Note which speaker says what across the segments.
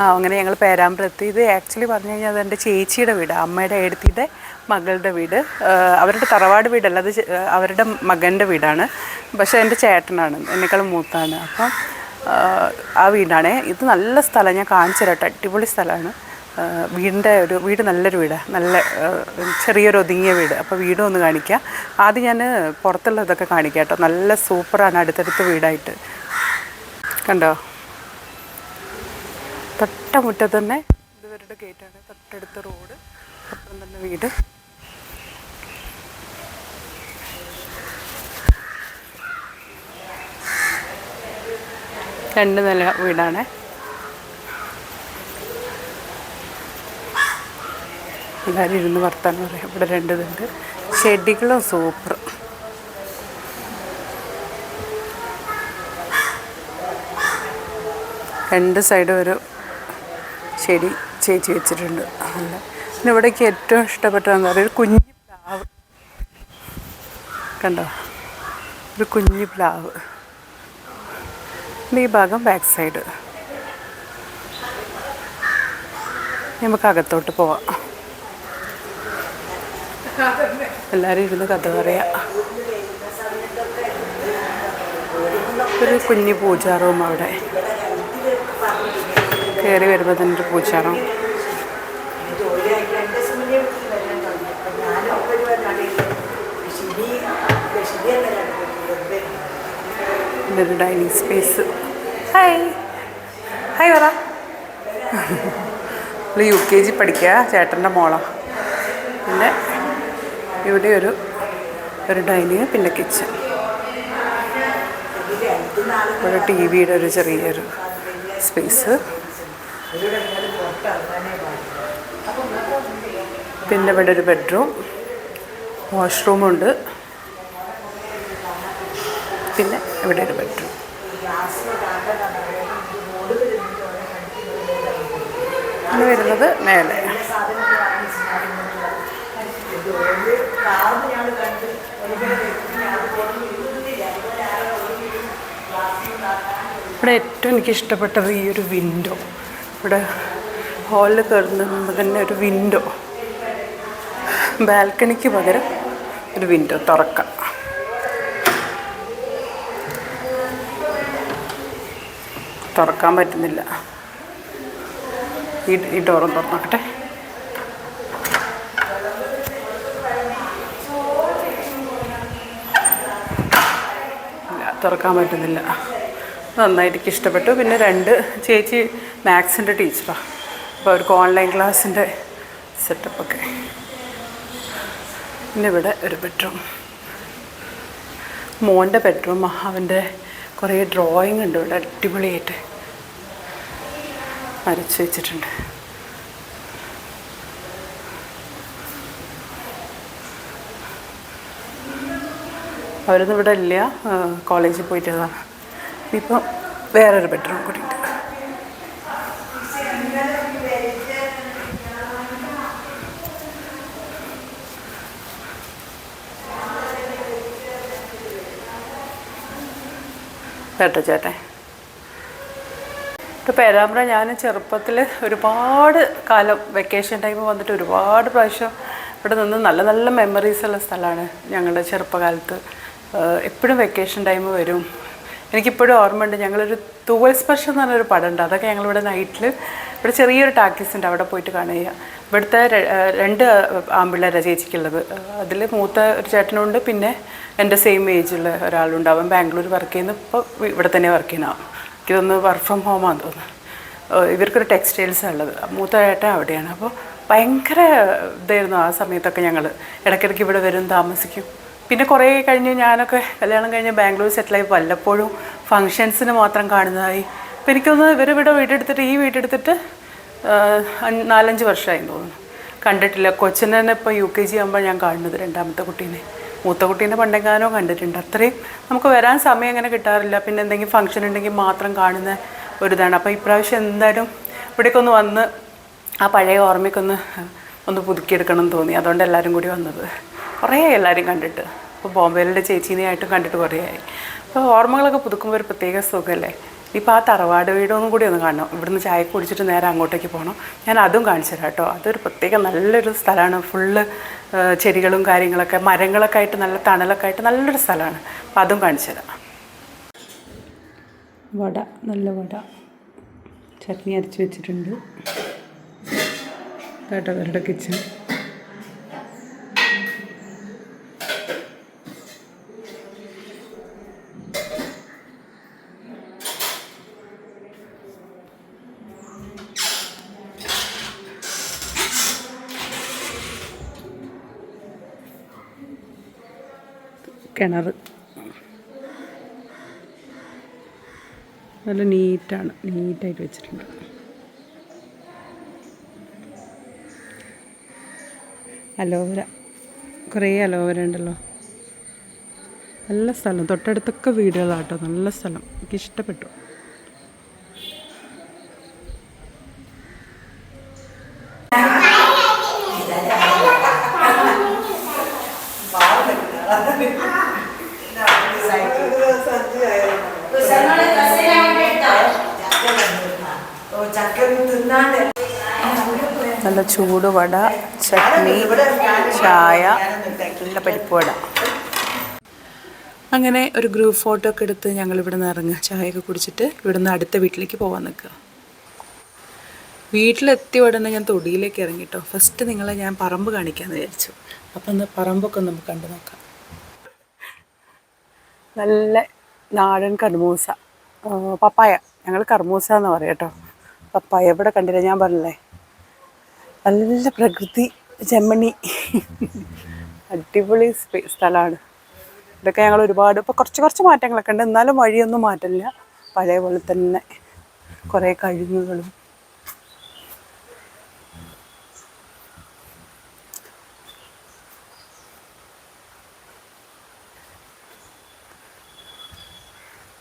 Speaker 1: ആ അങ്ങനെ ഞങ്ങൾ പേരാമ്പ്രത്ത്. ഇത് ആക്ച്വലി പറഞ്ഞു കഴിഞ്ഞാൽ അത് എന്റെ ചേച്ചിയുടെ വീട് അമ്മയുടെ എഴുത്തിയുടെ മകളുടെ വീട്. അവരുടെ തറവാട് വീടല്ല അത് അവരുടെ മകന്റെ വീടാണ്. പക്ഷേ എന്റെ ചേട്ടനാണ് എന്നെക്കാൾ മൂത്താണ്. അപ്പം ആ, വീടാണേ. ഇത് നല്ല സ്ഥലം ഞാൻ കാണിച്ചു തരാം അടിപൊളി സ്ഥലമാണ്. വീടിന്റെ ഒരു വീട് നല്ലൊരു വീടാണ് നല്ല ചെറിയൊരു ഒതുങ്ങിയ വീട്. അപ്പോൾ വീടും ഒന്ന് കാണിക്കാം. ആദ്യം ഞാൻ പുറത്തുള്ള ഇതൊക്കെ കാണിക്കാം കേട്ടോ. നല്ല സൂപ്പറാണ് അടുത്തടുത്ത് വീടായിട്ട്. കണ്ടോ? തൊട്ട മുറ്റത്ത് തന്നെ ഇതുവരുടെ ഗേറ്റാണ് തൊട്ടടുത്ത റോഡ് അപ്പുറം തന്നെ വീട്. രണ്ട് നില വീടാണ്. എല്ലാവരും ഇരുന്ന് വർത്താനം പറയാം. ഇവിടെ രണ്ട് ഇതുണ്ട് ചെടികളും സൂപ്പർ രണ്ട് സൈഡും ഒരു ചെടി ചേച്ചി വെച്ചിട്ടുണ്ട്. പിന്നെ ഇവിടേക്ക് ഏറ്റവും ഇഷ്ടപ്പെട്ടതെന്ന് പറയുക ഒരു കുഞ്ഞു പ്ലാവ്. കണ്ടോ? ഒരു കുഞ്ഞു പ്ലാവ്. ഈ ഭാഗം ബാക്ക് സൈഡ് നമുക്ക് അകത്തോട്ട് പോവാം. എല്ലാവരും ഇരുന്ന് കഥ പറയാം. ഒരു കുഞ്ഞു പൂജാറൂം അവിടെ. കയറി വരുമ്പോൾ തന്നെ ഒരു പൂച്ചാറോ ഇതൊരു ഡൈനിങ് സ്പേസ്. ഹായ്. ഹായ് പറ നമ്മൾ യു കെ ജി പഠിക്കുക ചേട്ടന്റെ മോളാ. പിന്നെ ഇവിടെ ഒരു ഒരു ഡൈനിങ് പിന്നെ കിച്ചൺ. ഒരു ടി വിയുടെ ഒരു ചെറിയൊരു സ്പേസ്. പിന്നെ ഇവിടെ ഒരു ബെഡ്റൂം വാഷ്റൂമുണ്ട് പിന്നെ ഇവിടെ ഒരു ബെഡ്റൂം പിന്നെ വരുന്നത് മേലെ. ഇവിടെ ഏറ്റവും എനിക്ക് ഇഷ്ടപ്പെട്ടത് ഈ ഒരു വിൻഡോ ഇവിടെ ഹാളിൽ കയറുമ്പോൾ തന്നെ ഒരു വിൻഡോ ബാൽക്കണിക്ക് പകരം ഒരു വിൻഡോ തുറക്കാം. തുറക്കാൻ പറ്റുന്നില്ല. ഈ ഡോറും തുറന്നോക്കട്ടെ തുറക്കാൻ പറ്റുന്നില്ല. നന്നായിട്ട് എനിക്ക് ഇഷ്ടപ്പെട്ടു. പിന്നെ രണ്ട് ചേച്ചി മാത്സിന്റെ ടീച്ചറാണ് അപ്പോൾ അവർക്ക് ഓൺലൈൻ ക്ലാസ്സിന്റെ സെറ്റപ്പൊക്കെ പിന്നെ ഇവിടെ ഒരു ബെഡ്റൂം മോന്റെ ബെഡ്റൂം അവന്റെ കുറേ ഡ്രോയിങ് ഉണ്ട് ഇവിടെ അടിപൊളിയായിട്ട് വരച്ചു വെച്ചിട്ടുണ്ട്. അവരൊന്നും ഇവിടെ ഇല്ല. കോളേജിൽ പോയിട്ടതാണ്. ഇപ്പം വേറൊരു ബെഡ്റൂം കൂടി ഉണ്ട് കേട്ടോ ചേട്ടൻ ഇപ്പോൾ പേരാമ്പ്ര ഞാൻ ചെറുപ്പത്തിൽ ഒരുപാട് കാലം വെക്കേഷൻ ടൈം വന്നിട്ട് ഒരുപാട് പ്രാവശ്യം ഇവിടെ നിന്ന് നല്ല നല്ല മെമ്മറീസ് ഉള്ള സ്ഥലമാണ് ഞങ്ങളുടെ ചെറുപ്പകാലത്ത്. എപ്പോഴും വെക്കേഷൻ ടൈം വരും. എനിക്കിപ്പോഴും ഓർമ്മയുണ്ട് ഞങ്ങളൊരു തൂവൽ സ്പർശം എന്ന് പറഞ്ഞൊരു ഉണ്ട് അതൊക്കെ ഞങ്ങളിവിടെ നൈറ്റിൽ ഇവിടെ ചെറിയൊരു ടാക്കീസ് ഉണ്ട് അവിടെ പോയിട്ട് കാണുക. ഇവിടുത്തെ രണ്ട് ആമ്പിള്ളേരാണ് ചേച്ചിക്കുള്ളത്. അതിൽ മൂത്ത ഒരു ചേട്ടനുണ്ട് പിന്നെ എന്റെ സെയിം ഏജുള്ള ഒരാളുണ്ട്. അവൻ ബാംഗ്ലൂർ വർക്ക് ചെയ്യുന്നു ഇപ്പോൾ ഇവിടെ തന്നെ വർക്ക് ചെയ്യുന്നതാണ് എനിക്കിതൊന്ന് വർക്ക് ഫ്രം ഹോമാണെന്ന് തോന്നുന്നു. ഏഹ് ഇവർക്കൊരു ടെക്സ്റ്റൈൽസാണ് ഉള്ളത്. മൂത്ത ചേട്ടൻ അവിടെയാണ്. അപ്പോൾ ഭയങ്കര ഇതായിരുന്നു ആ സമയത്തൊക്കെ ഞങ്ങൾ ഇടയ്ക്കിടയ്ക്ക് ഇവിടെ വരും താമസിക്കും. പിന്നെ കുറേ കഴിഞ്ഞ് ഞാനൊക്കെ കല്യാണം കഴിഞ്ഞ് ബാംഗ്ലൂർ സെറ്റിലായി വല്ലപ്പോഴും ഫങ്ഷൻസിന് മാത്രം കാണുന്നതായി അപ്പോൾ എനിക്കൊന്ന് ഇവരിവിടെ വീടെടുത്തിട്ട് ഈ വീടെടുത്തിട്ട് ഏഹ് അഞ്ച് നാലഞ്ച് വർഷമായി തോന്നുന്നു. കണ്ടിട്ടില്ല. കൊച്ചിനെ തന്നെ ഇപ്പോൾ യു കെ ജി ആകുമ്പോൾ ഞാൻ കാണുന്നത് രണ്ടാമത്തെ കുട്ടീനെ. മൂത്ത കുട്ടീനെ പണ്ടെങ്ങാനോ കണ്ടിട്ടുണ്ട്. അത്രയും നമുക്ക് വരാൻ സമയം അങ്ങനെ കിട്ടാറില്ല. പിന്നെ എന്തെങ്കിലും ഫംഗ്ഷൻ ഉണ്ടെങ്കിൽ മാത്രം കാണുന്ന ഒരിതാണ്. അപ്പോൾ ഇപ്രാവശ്യം എന്തായാലും ഇവിടേക്ക് ഒന്ന് വന്ന് ആ പഴയ ഓർമ്മയ്ക്കൊന്ന് ഒന്ന് പുതുക്കിയെടുക്കണം എന്ന് തോന്നി. അതുകൊണ്ട് എല്ലാവരും കൂടി വന്നത്. കുറേ എല്ലാവരും കണ്ടിട്ട്. ഇപ്പോൾ ബോംബെയിലെ ചേച്ചീനെയായിട്ടും കണ്ടിട്ട് കുറേ ആയി. അപ്പോൾ ഓർമ്മകളൊക്കെ പുതുക്കുമ്പോൾ ഒരു പ്രത്യേക സുഖമല്ലേ ഇപ്പോൾ ആ തറവാട് വീടൊന്നും കൂടി ഒന്ന് കാണണം. ഇവിടുന്ന് ചായ കുടിച്ചിട്ട് നേരെ അങ്ങോട്ടേക്ക് പോകണം ഞാൻ അതും കാണിച്ചു തരാം കേട്ടോ. അതൊരു പ്രത്യേക നല്ലൊരു സ്ഥലമാണ്. ഫുള്ള് ചെടികളും കാര്യങ്ങളൊക്കെ മരങ്ങളൊക്കെ ആയിട്ട് നല്ല തണലൊക്കെ ആയിട്ട് നല്ലൊരു സ്ഥലമാണ്. അപ്പോൾ അതും കാണിച്ചു തരാം. വട നല്ല വട. ചട്നി അരച്ച് വെച്ചിട്ടുണ്ട്. കേട്ടോ അവരുടെ കിച്ചൺ കിണർ. നല്ല നീറ്റാണ് നീറ്റായിട്ട് വെച്ചിട്ടുണ്ട്. അലോവര കുറേ അലോവര ഉണ്ടല്ലോ. നല്ല സ്ഥലം തൊട്ടടുത്തൊക്കെ വീടുകളാട്ടോ നല്ല സ്ഥലം. എനിക്ക് ഇഷ്ടപ്പെട്ടു. നല്ല ചൂട് വട ചട്നി ചായ നല്ല പരിപ്പ് വട. അങ്ങനെ ഒരു ഗ്രൂപ്പ് ഫോട്ടോ ഒക്കെ എടുത്ത് ഞങ്ങൾ ഇവിടുന്ന് ഇറങ്ങുക ചായയൊക്കെ കുടിച്ചിട്ട് ഇവിടുന്ന് അടുത്ത വീട്ടിലേക്ക് പോകാൻ നിൽക്കുക. വീട്ടിലെത്തിയ ഉടനെ ഞാൻ തൊടിയിലേക്ക് ഇറങ്ങി കേട്ടോ. ഫസ്റ്റ് നിങ്ങളെ ഞാൻ പറമ്പ് കാണിക്കാമെന്ന് വിചാരിച്ചു. അപ്പം ഒന്ന് പറമ്പൊക്കെ നമുക്ക് കണ്ടു നോക്കാം. നല്ല നാടൻ കർമൂസ. പപ്പായ. ഞങ്ങൾ കർമൂസ എന്ന് പറയാം കേട്ടോ. പപ്പായ. എവിടെ കണ്ടില്ല? ഞാൻ പറഞ്ഞില്ലേ? നല്ല പ്രകൃതി ചെമ്മണി അടിപൊളി സ്ഥലമാണ് ഇതൊക്കെ ഞങ്ങൾ ഒരുപാട് ഇപ്പോൾ കുറച്ച് കുറച്ച് മാറ്റങ്ങളൊക്കെ ഉണ്ട്. എന്നാലും വഴിയൊന്നും മാറ്റില്ല പഴയ പോലെ തന്നെ കുറേ കഴിവുകളും.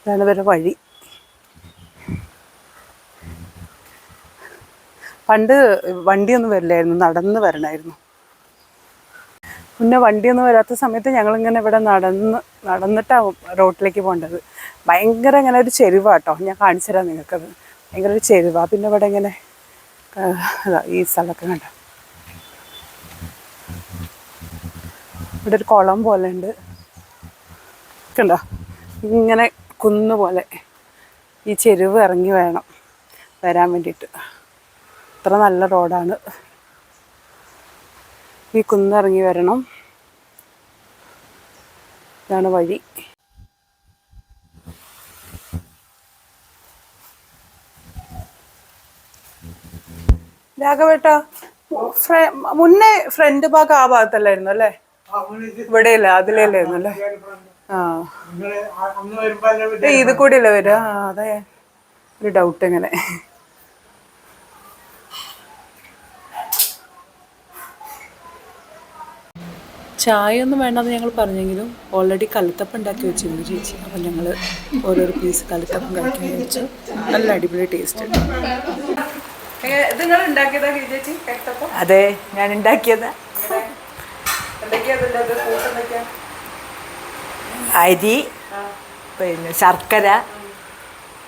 Speaker 1: ഇതാണ് ഇവരുടെ വഴി. പണ്ട് വണ്ടിയൊന്നും വരില്ലായിരുന്നു നടന്ന് വരണമായിരുന്നു മുന്നേ വണ്ടിയൊന്നും വരാത്ത സമയത്ത് ഞങ്ങളിങ്ങനെ ഇവിടെ നടന്ന് നടന്നിട്ടാണ് റോട്ടിലേക്ക് പോകേണ്ടത്. ഭയങ്കര ഇങ്ങനെ ഒരു ചെരുവാട്ടോ ഞാൻ കാണിച്ചു തരാം നിങ്ങൾക്കത്. ഭയങ്കര ഒരു ചെരുവാ. പിന്നെ ഇവിടെ ഇങ്ങനെ ഈ സ്ഥലമൊക്കെ കണ്ട? ഇവിടെ ഒരു കുളം പോലെ ഉണ്ട്. കണ്ടോ? ഇങ്ങനെ കുന്ന് പോലെ ഈ ചെരുവ് ഇറങ്ങി വേണം വരാൻ വേണ്ടിയിട്ട്. അത്ര നല്ല റോഡാണ്. ഈ കുന്നിറങ്ങി വരണം. ഇതാണ് വഴി. രാഘവേട്ട മുന്നേ ഫ്രണ്ട് ഭാഗം ആ ഭാഗത്തല്ലായിരുന്നു അല്ലേ? ഇവിടെ അല്ലേ അതിലല്ലായിരുന്നു അല്ലേ ആ ഇത് കൂടി അല്ലേ വരിക? അതെ. ഒരു ഡൗട്ട് ഇങ്ങനെ. ചായ ഒന്നും വേണ്ടെന്ന് ഞങ്ങൾ പറഞ്ഞെങ്കിലും ഓൾറെഡി കലുത്തപ്പം ഉണ്ടാക്കി വെച്ചിരുന്നു ചേച്ചി. അപ്പം ഞങ്ങൾ ഓരോരോ പീസ് കലുത്തപ്പം കഴിക്കാൻ വെച്ചു. നല്ല അടിപൊളി ടേസ്റ്റ്
Speaker 2: അതെ ഞാൻ ഉണ്ടാക്കിയതാ. അരി പിന്നെ ശർക്കര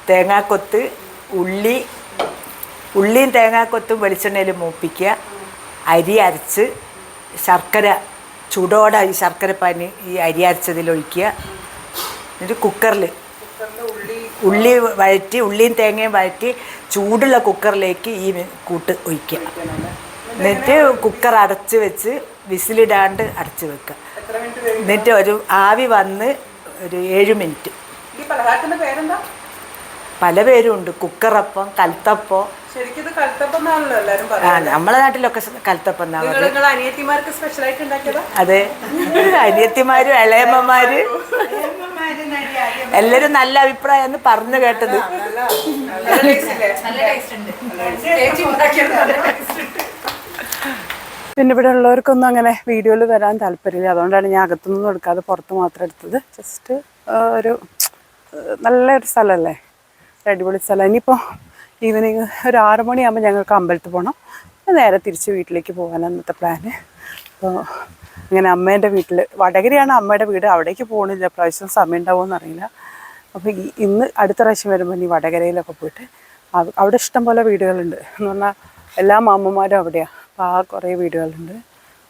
Speaker 2: തേങ്ങാക്കൊത്ത് ഉള്ളി ഉള്ളിയും തേങ്ങാക്കൊത്തും വെളിച്ചെണ്ണയിൽ മൂപ്പിക്കുക. അരി അരച്ച് ശർക്കര ചൂടോടെ ഈ ശർക്കര പാനി ഈ അരി അരച്ചതിൽ ഒഴിക്കുക. എന്നിട്ട് കുക്കറിൽ ഉള്ളി വഴറ്റി ഉള്ളിയും തേങ്ങയും വഴറ്റി ചൂടുള്ള കുക്കറിലേക്ക് ഈ കൂട്ട് ഒഴിക്കുക. എന്നിട്ട് കുക്കർ അടച്ച് വെച്ച് വിസിലിടാണ്ട് അടച്ച് വെക്കുക. എന്നിട്ട് ഒരു ആവി വന്ന് ഒരു ഏഴ് മിനിറ്റ്. പല പേരും ഉണ്ട് കുക്കറപ്പം കൽത്തപ്പം.
Speaker 1: ശരിക്കും ഇത് കലുത്തപ്പം എന്നാണല്ലോ എല്ലാരും
Speaker 2: ആ
Speaker 1: പറയുന്നത്.
Speaker 2: നമ്മളെ നാട്ടിലൊക്കെ സ- കൽത്തപ്പം എന്നാ
Speaker 1: നിങ്ങൾ
Speaker 2: പറയുക
Speaker 1: നിങ്ങൾ അനിയത്തിമാർക്ക് സ്പെഷ്യൽ ആയിട്ട് ഉണ്ടാക്കിയതാ?
Speaker 2: അതെ. അനിയത്തിമാരും ഇളയമ്മമാര്. എല്ലാരും നല്ല അഭിപ്രായം എന്ന് പറഞ്ഞു കേട്ടത്.
Speaker 1: പിന്നെ ഇവിടെ ഉള്ളവർക്കൊന്നും അങ്ങനെ വീഡിയോയിൽ വരാൻ താല്പര്യമില്ല. അതുകൊണ്ടാണ് ഞാൻ അകത്തുനിന്നും എടുക്കാതെ പുറത്ത് മാത്രം എടുത്തത്. ജസ്റ്റ് ഒരു നല്ലൊരു സ്ഥലമല്ലേ? അടിപൊളി സ്ഥലം. ഇനിയിപ്പോൾ ഈവനിങ് ഒരു ആറ് മണിയാകുമ്പോൾ ഞങ്ങൾക്ക് അമ്പലത്തിൽ പോകണം നേരെ തിരിച്ച് വീട്ടിലേക്ക് പോകാൻ അന്നത്തെ പ്ലാന് അപ്പോൾ അങ്ങനെ അമ്മേന്റെ വീട്ടിൽ വടകരയാണ് അമ്മയുടെ വീട്. അവിടേക്ക് പോകണില്ല പ്രാവശ്യം സമയം ഉണ്ടാവുമെന്ന് അറിയില്ല
Speaker 3: അപ്പോൾ ഇന്ന് അടുത്ത പ്രാവശ്യം വരുമ്പോൾ ഇനി വടകരയിലൊക്കെ പോയിട്ട് അവ- അവിടെ ഇഷ്ടം പോലെ വീടുകളുണ്ട്. എന്ന് പറഞ്ഞാൽ എല്ലാ മാമ്മമാരും അവിടെയാണ് അപ്പോൾ ആ കുറേ വീടുകളുണ്ട്.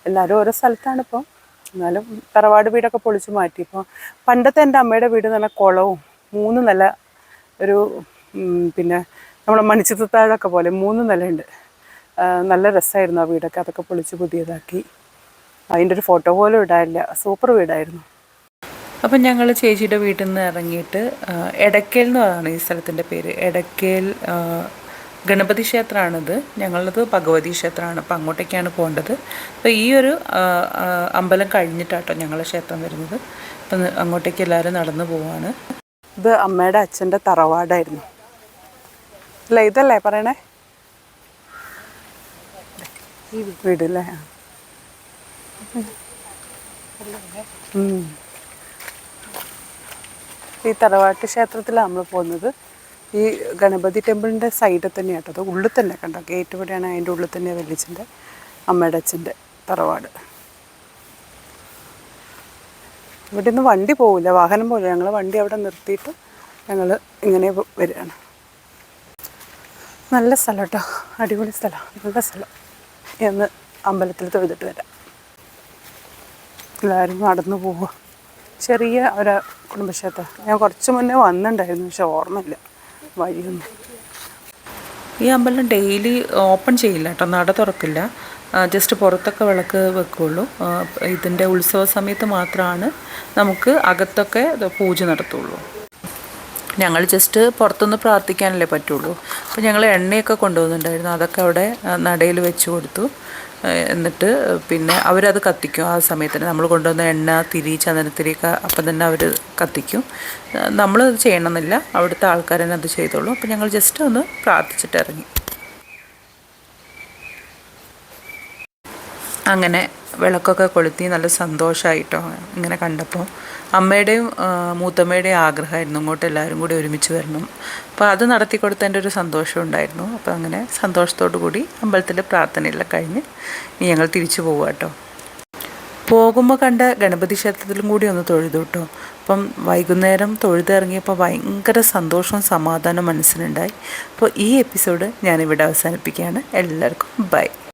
Speaker 3: എല്ലാവരും ഓരോ സ്ഥലത്താണ് ഇപ്പോൾ എന്നാലും തറവാട് വീടൊക്കെ പൊളിച്ച് മാറ്റി. ഇപ്പോൾ പണ്ടത്തെ എന്റെ അമ്മയുടെ വീട് പറഞ്ഞാൽ കുളവും മൂന്ന് നില ഒരു പിന്നെ നമ്മുടെ മണിച്ചിത്രത്താഴൊക്കെ പോലെ മൂന്ന് നിലയുണ്ട്. നല്ല രസമായിരുന്നു ആ വീടൊക്കെ. അതൊക്കെ പൊളിച്ച് പുതിയതാക്കി. അതിന്റെ ഒരു ഫോട്ടോ പോലും ഇടാനില്ല. സൂപ്പർ വീടായിരുന്നു.
Speaker 1: അപ്പം ഞങ്ങൾ ചേച്ചിയുടെ വീട്ടിൽ നിന്ന് ഇറങ്ങിയിട്ട് എടക്കേൽ എന്ന് പറയുന്നത് ഈ സ്ഥലത്തിന്റെ പേര്. എടക്കേൽ ഗണപതി ക്ഷേത്രമാണിത്. ഞങ്ങളത് ഭഗവതി ക്ഷേത്രമാണ്. അപ്പം അങ്ങോട്ടേക്കാണ് പോകേണ്ടത്. അപ്പോൾ ഈ ഒരു അമ്പലം കഴിഞ്ഞിട്ടാട്ടോ ഞങ്ങളുടെ ക്ഷേത്രം വരുന്നത്. അപ്പം അങ്ങോട്ടേക്ക് എല്ലാവരും നടന്നു പോവാണ്.
Speaker 3: ഇത് അമ്മയുടെ അച്ഛന്റെ തറവാടായിരുന്നു. അല്ല ഇതല്ലേ പറയണേ? ഈ. ഈ തറവാട്ട് ക്ഷേത്രത്തിലാണ് നമ്മൾ പോകുന്നത്. ഈ ഗണപതി ടെമ്പിളിന്റെ സൈഡിൽ തന്നെയാണ് കേട്ടോ അത് ഉള്ളിൽ തന്നെ കണ്ടോ? ഗേറ്റ് ഇവിടെയാണ് അതിന്റെ ഉള്ളിൽ തന്നെ വലിയച്ഛന്റെ അമ്മയുടെ അച്ഛന്റെ തറവാട്. ഇവിടെ നിന്ന് വണ്ടി പോവില്ല. വാഹനം പോലെ ഞങ്ങൾ വണ്ടി അവിടെ നിർത്തിയിട്ട് ഞങ്ങൾ ഇങ്ങനെ വരികയാണ്. നല്ല സ്ഥലം കേട്ടോ അടിപൊളി സ്ഥലം. നല്ല സ്ഥലം. എന്ന് അമ്പലത്തിൽ തൊഴുതിട്ട് വരാം. എല്ലാവരും നടന്നു പോവുക. ചെറിയ ഒരു കുടുംബക്ഷേത്രം. ഞാൻ കുറച്ച് മുന്നേ വന്നിട്ടുണ്ടായിരുന്നു. പക്ഷെ ഓർമ്മയില്ല. വഴിയൊന്നും.
Speaker 1: ഈ അമ്പലം ഡെയിലി ഓപ്പൺ ചെയ്യില്ല കേട്ടോ നട തുറക്കില്ല. ജസ്റ്റ് പുറത്തൊക്കെ വിളക്ക് വെക്കുള്ളൂ. ആ, ഇതിന്റെ ഉത്സവ സമയത്ത് മാത്രമാണ് നമുക്ക് അകത്തൊക്കെ പൂജ നടത്തുള്ളൂ. ഞങ്ങൾ ജസ്റ്റ് പുറത്തുനിന്ന് പ്രാർത്ഥിക്കാനല്ലേ പറ്റുള്ളൂ. അപ്പോൾ ഞങ്ങൾ എണ്ണയൊക്കെ കൊണ്ടുവന്നിട്ടുണ്ടായിരുന്നു. അതൊക്കെ അവിടെ നടയിൽ വെച്ച് കൊടുത്തു. എന്നിട്ട് പിന്നെ അവരത് കത്തിക്കും. ആ സമയത്തിന് നമ്മൾ കൊണ്ടുവന്ന എണ്ണ തിരി ചന്ദനത്തിരിയൊക്കെ അപ്പം തന്നെ അവർ കത്തിക്കും. നമ്മളത് ചെയ്യണമെന്നില്ല. അവിടുത്തെ ആൾക്കാരെന്നെ അത് ചെയ്തോളൂ. അപ്പോൾ ഞങ്ങൾ ജസ്റ്റ് ഒന്ന് പ്രാർത്ഥിച്ചിട്ട് ഇറങ്ങി അങ്ങനെ വിളക്കൊക്കെ കൊളുത്തി നല്ല സന്തോഷമായിട്ടോ ഇങ്ങനെ കണ്ടപ്പോൾ അമ്മയുടെയും മൂത്തമ്മയുടെയും ആഗ്രഹമായിരുന്നു ഇങ്ങോട്ട് എല്ലാവരും കൂടി ഒരുമിച്ച് വരണം. അപ്പോൾ അത് നടത്തി കൊടുത്തതിന്റെ ഒരു സന്തോഷം ഉണ്ടായിരുന്നു. അപ്പോൾ അങ്ങനെ സന്തോഷത്തോടു കൂടി അമ്പലത്തിലെ പ്രാർത്ഥനയെല്ലാം കഴിഞ്ഞ് ഇനി ഞങ്ങൾ തിരിച്ചു പോകുക കേട്ടോ. പോകുമ്പോൾ കണ്ട ഗണപതി ക്ഷേത്രത്തിലും കൂടി ഒന്ന് തൊഴുതു കേട്ടോ. അപ്പം വൈകുന്നേരം തൊഴുതിറങ്ങിയപ്പോൾ ഭയങ്കര സന്തോഷവും സമാധാനവും മനസ്സിലുണ്ടായി അപ്പോൾ ഈ എപ്പിസോഡ് ഞാനിവിടെ അവസാനിപ്പിക്കുകയാണ്. എല്ലാവർക്കും ബൈ.